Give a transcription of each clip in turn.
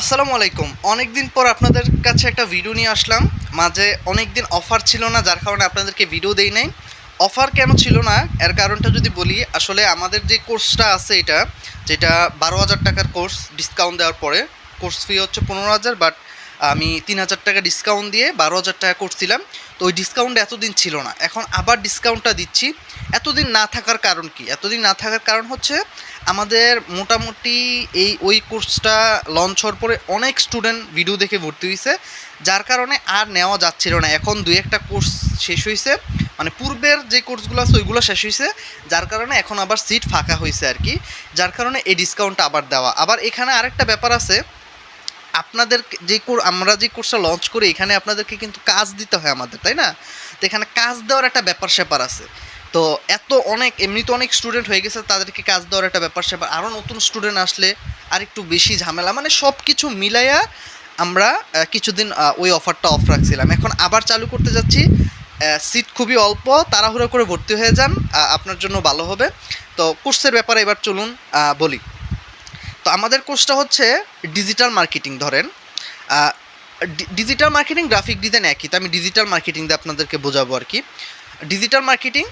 আসসালামু আলাইকুম। অনেক দিন পর আপনাদের কাছে একটা ভিডিও নিয়ে আসলাম। মাঝে অনেক দিন অফার ছিল না, যার কারণে আপনাদেরকে ভিডিও দেই নাই। অফার কেন ছিল না? এর কারণটা যদি বলি, আসলে আমাদের যে কোর্সটা আছে এটা, যেটা বারো হাজার টাকার কোর্স ডিসকাউন্ট দেওয়ার পরে কোর্স ফি হচ্ছে পনেরো হাজার বাট আমি তিন হাজার টাকা ডিসকাউন্ট দিয়ে বারো হাজার টাকা করছিলাম তো ওই ডিসকাউন্ট এতদিন ছিল না। এখন আবার ডিসকাউন্টটা দিচ্ছি। এতদিন না থাকার কারণ কি? এতদিন না থাকার কারণ হচ্ছে আমাদের মোটামুটি এই, ওই কোর্সটা লঞ্চ হওয়ার পরে অনেক স্টুডেন্ট ভিডিও দেখে ভর্তি হয়েছে যার কারণে আর নেওয়া যাচ্ছিল না। এখন দুই একটা কোর্স শেষ হয়েছে মানে পূর্বের যে কোর্সগুলো আছে ওইগুলো শেষ হয়েছে যার কারণে এখন আবার সিট ফাঁকা হয়েছে আর কি, যার কারণে এই ডিসকাউন্টটা আবার দেওয়া। আবার এখানে আরেকটা ব্যাপার আছে আপনাদের যে আমরা যে কোর্সটা লঞ্চ করি, এখানে আপনাদেরকে কিন্তু কাজ দিতে হয় আমাদের, তাই না? তো এখানে কাজ দেওয়ার একটা ব্যাপার স্যাপার আছে। তো এত অনেক, এমনি তো অনেক স্টুডেন্ট হয়ে গেছে, তাদেরকে কাজ দেওয়ার একটা ব্যাপার স্যাপার। আরও নতুন স্টুডেন্ট আসলে আর একটু বেশি ঝামেলা। মানে সব কিছু মিলাইয়া আমরা কিছুদিন ওই অফারটা অফ রাখছিলাম। এখন আবার চালু করতে যাচ্ছি। সিট খুবই অল্প, তাড়াহুড়ো করে ভর্তি হয়ে যান আপনার জন্য ভালো হবে। তো কোর্সের ব্যাপারে এবার চলুন বলি। তো আমাদের কোর্সটা হচ্ছে ডিজিটাল মার্কেটিং ধরেন ডিজিটাল মার্কেটিং গ্রাফিক ডিজাইন একই, তো আমি ডিজিটাল মার্কেটিং দিয়ে আপনাদেরকে বোঝাবো আর কি। ডিজিটাল মার্কেটিং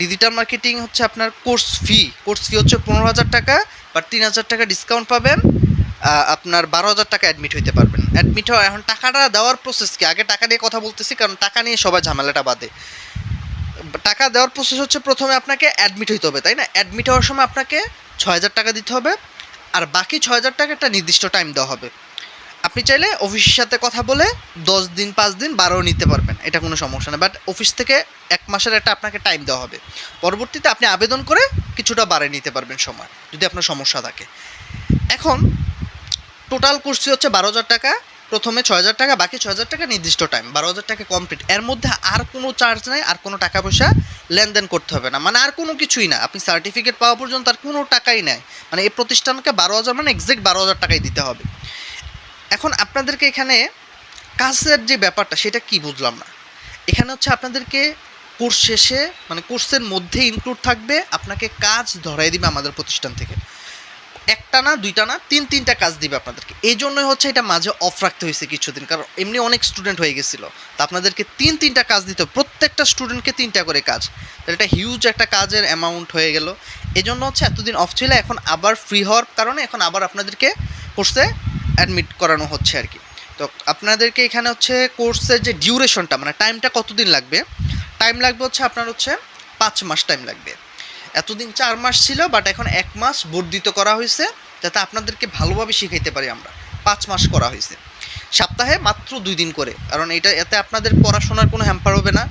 ডিজিটাল মার্কেটিং হচ্ছে আপনার কোর্স ফি কোর্স ফি হচ্ছে পনেরো হাজার টাকা বা তিন হাজার টাকা ডিসকাউন্ট পাবেন আপনার বারো হাজার টাকা অ্যাডমিট হইতে পারবেন। অ্যাডমিট হওয়া, এখন টাকাটা দেওয়ার প্রসেস কি? আগে টাকা নিয়ে কথা বলতেছি, কারণ টাকা নিয়ে সবাই ঝামেলাটা বাদে। টাকা দেওয়ার প্রসেস হচ্ছে প্রথমে আপনাকে অ্যাডমিট হইতে হবে, তাই না? অ্যাডমিট হওয়ার সময় আপনাকে ছয় হাজার টাকা দিতে হবে আর বাকি ছয় হাজার টাকা একটা নির্দিষ্ট টাইম দেওয়া হবে। আপনি চাইলে অফিসের সাথে কথা বলে দশ দিন, পাঁচ দিন, বারো নিতে পারবেন, এটা কোনো সমস্যা না। বাট অফিস থেকে এক মাসের একটা আপনাকে টাইম দেওয়া হবে। পরবর্তীতে আপনি আবেদন করে কিছুটা বাড়িয়ে নিতে পারবেন সময়, যদি আপনার সমস্যা থাকে। এখন টোটাল কোর্সটি হচ্ছে বারো হাজার টাকা প্রথমে ছয় হাজার টাকা, বাকি ছয় হাজার টাকা নির্দিষ্ট টাইম বারো হাজার টাকা কমপ্লিট এর মধ্যে আর কোনো চার্জ নাই, আর কোনো টাকা পয়সা লেনদেন করতে হবে না। মানে আর কোনো কিছুই না। আপনি সার্টিফিকেট পাওয়া পর্যন্ত আর কোনো টাকাই নেয় মানে এই প্রতিষ্ঠানকে বারো হাজার মানে এক্সাক্ট বারো হাজার টাকাই দিতে হবে। এখন আপনাদেরকে এখানে কাজের যে ব্যাপারটা, সেটা কি বুঝলাম না। এখানে হচ্ছে আপনাদেরকে কোর্স শেষে মানে কোর্সের মধ্যে ইনক্লুড থাকবে, আপনাকে কাজ ধরাই দিবে আমাদের প্রতিষ্ঠান থেকে। একটা না, দুইটা না, তিন, তিনটা কাজ দিবে আপনাদেরকে। এই জন্যই হচ্ছে এটা মাঝে অফ রাখতে হয়েছে কিছুদিন, কারণ এমনি অনেক স্টুডেন্ট হয়ে গেছিল। তা আপনাদেরকে তিন, তিনটা কাজ দিতে প্রত্যেকটা স্টুডেন্টকে তিনটা করে কাজ। তাহলে এটা হিউজ একটা কাজের অ্যামাউন্ট হয়ে গেল। এই জন্য হচ্ছে এতদিন অফ ছিল, এখন আবার ফ্রি হওয়ার কারণে এখন আবার আপনাদেরকে কোর্সে অ্যাডমিট করানো হচ্ছে আর কি। তো আপনাদেরকে এখানে হচ্ছে কোর্সের যে ডিউরেশনটা মানে টাইমটা কতদিন লাগবে? টাইম লাগবে হচ্ছে আপনার হচ্ছে পাঁচ মাস টাইম লাগবে। এতদিন চার মাস ছিল বাট এখন এক মাস বর্ধিত করা হয়েছে যাতে আপনাদেরকে ভালোভাবে শিখাইতে পারি আমরা। পাঁচ মাস করা হয়েছে। সপ্তাহে মাত্র দুই দিন করে, কারণ এটা, এতে আপনাদের পড়াশোনার কোনো হ্যাম্পার হবে না।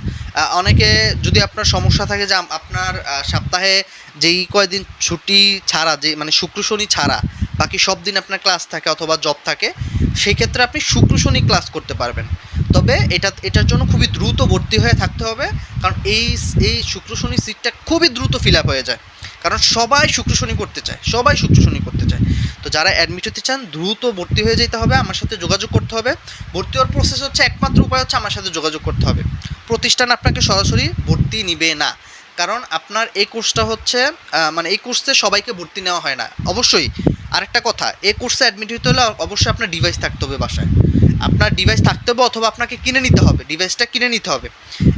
অনেকে যদি আপনার সমস্যা থাকে যে আপনার সপ্তাহে যেই কয়দিন ছুটি ছাড়া, যে মানে শুক্র, শনি ছাড়া, বাকি সব দিন আপনার ক্লাস থাকে অথবা জব থাকে সেই ক্ষেত্রে আপনি শুক্র, শনি ক্লাস করতে পারবেন। তবে এটা, এটার জন্য খুবই দ্রুত ভর্তি হয়ে থাকতে হবে, কারণ এই এই শুক্র শনি সিটটা খুবই দ্রুত ফিল আপ হয়ে যায়। কারণ সবাই শুক্র শনি করতে চায়, সবাই শুক্র শনি করতে চায়। তো যারা অ্যাডমিট হতে চান, দ্রুত ভর্তি হয়ে যেতে হবে, আমার সাথে যোগাযোগ করতে হবে। ভর্তি হওয়ার প্রসেস হচ্ছে, একমাত্র উপায় হচ্ছে আমার সাথে যোগাযোগ করতে হবে। প্রতিষ্ঠান আপনাকে সরাসরি ভর্তি নিবে না, কারণ আপনার এই কোর্সটা হচ্ছে মানে এই কোর্সে সবাইকে ভর্তি নেওয়া হয় না। অবশ্যই, আরেকটা কথা, এই কোর্সে অ্যাডমিট হতে হলে অবশ্যই আপনার ডিভাইস থাকতে হবে বাসায়। আপনার ডিভাইস থাকতে হবে অথবা আপনাকে কিনে নিতে হবে ডিভাইসটা কিনে নিতে হবে।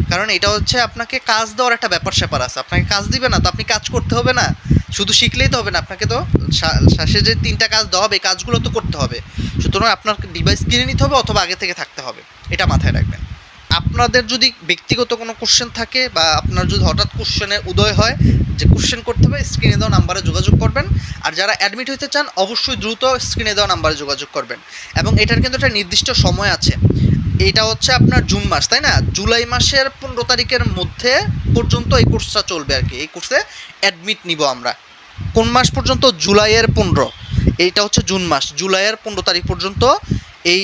কারণ এটা হচ্ছে আপনাকে কাজ দেওয়ার একটা ব্যাপার স্যাপার আছে। আপনাকে কাজ দিবে না, তো আপনি কাজ করতে হবে না। শুধু শিখলেই তো হবে না, আপনাকে তো শা- শেষে যে তিনটা কাজ দেওয়া হবে কাজগুলো তো করতে হবে। সুতরাং আপনার ডিভাইস কিনে নিতে হবে অথবা আগে থেকে থাকতে হবে, এটা মাথায় রাখবেন। আপনাদের যদি ব্যক্তিগত কোনো কোশ্চেন থাকে বা আপনার যদি হঠাৎ কোশ্চেনের উদয় হয় যে কোশ্চেন করতে হবে স্ক্রিনে দেওয়া নাম্বারে যোগাযোগ করবেন। আর যারা অ্যাডমিট হতে চান, অবশ্যই দ্রুত স্ক্রিনে দেওয়া নাম্বারে যোগাযোগ করবেন। এবং এটার কিন্তু একটা নির্দিষ্ট সময় আছে। এটা হচ্ছে আপনার জুন মাস, তাই না? জুলাই মাসের পনেরো তারিখের মধ্যে পর্যন্ত এই কোর্সটা চলবে আর কি। এই কোর্সে অ্যাডমিট নিব আমরা। কোন মাস পর্যন্ত? জুলাইয়ের পনেরো। এইটা হচ্ছে জুন মাস। জুলাইয়ের পনেরো তারিখ পর্যন্ত এই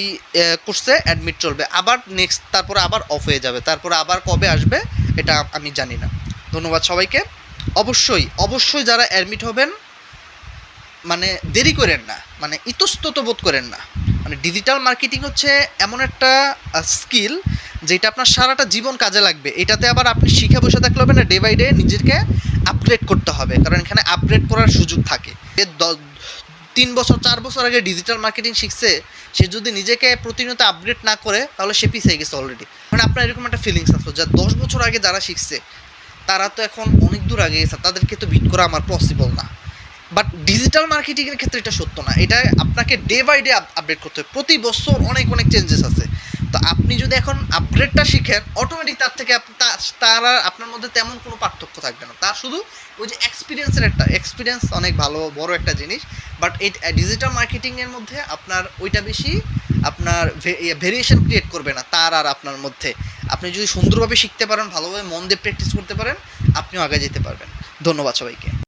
কোর্সে অ্যাডমিট চলবে। আবার নেক্সট তারপরে আবার অফ হয়ে যাবে। তারপরে আবার কবে আসবে, এটা আমি জানি না। ধন্যবাদ সবাইকে। অবশ্যই অবশ্যই যারা অ্যাডমিট হবেন মানে দেরি করেন না মানে ইতস্তত বোধ করেন না। মানে ডিজিটাল মার্কেটিং হচ্ছে এমন একটা স্কিল যেটা আপনার সারাটা জীবন কাজে লাগবে। এটাতে আবার আপনি শিখে বসে থাকলে হবে না ডে বাই ডে নিজেকে আপগ্রেড করতে হবে। কারণ এখানে আপগ্রেড করার সুযোগ থাকে। দ- তিন বছর, চার বছর আগে ডিজিটাল মার্কেটিং শিখছে, সে যদি নিজেকে প্রতিনিয়ত আপগ্রেড না করে, তাহলে সে পিছিয়ে গেছে অলরেডি মানে আপনার এরকম একটা ফিলিংস আসলো যা দশ বছর আগে যারা শিখছে তারা তো এখন অনেক দূর আগে গেছে, তাদেরকে তো বিট করা আমার পসিবল না। বাট ডিজিটাল মার্কেটিংয়ের ক্ষেত্রে এটা সত্য না। এটা আপনাকে ডে বাই ডে আপডেট করতে হবে। প্রতি বছর অনেক অনেক চেঞ্জেস আছে। তো আপনি যদি এখন আপগ্রেডটা শিখেন অটোমেটিক তার থেকে তার আর আপনার মধ্যে তেমন কোনো পার্থক্য থাকবে না। তার শুধু ওই যে এক্সপিরিয়েন্সের একটা এক্সপিরিয়েন্স অনেক ভালো, বড় একটা জিনিস। বাট এই ডিজিটাল মার্কেটিংয়ের মধ্যে আপনার ওইটা বেশি আপনার ভেরিয়েশন ক্রিয়েট করবে না তার আর আপনার মধ্যে। আপনি যদি সুন্দরভাবে শিখতে পারেন, ভালোভাবে মন দিয়ে প্র্যাকটিস করতে পারেন, আপনিও আগে যেতে পারবেন। ধন্যবাদ সবাইকে।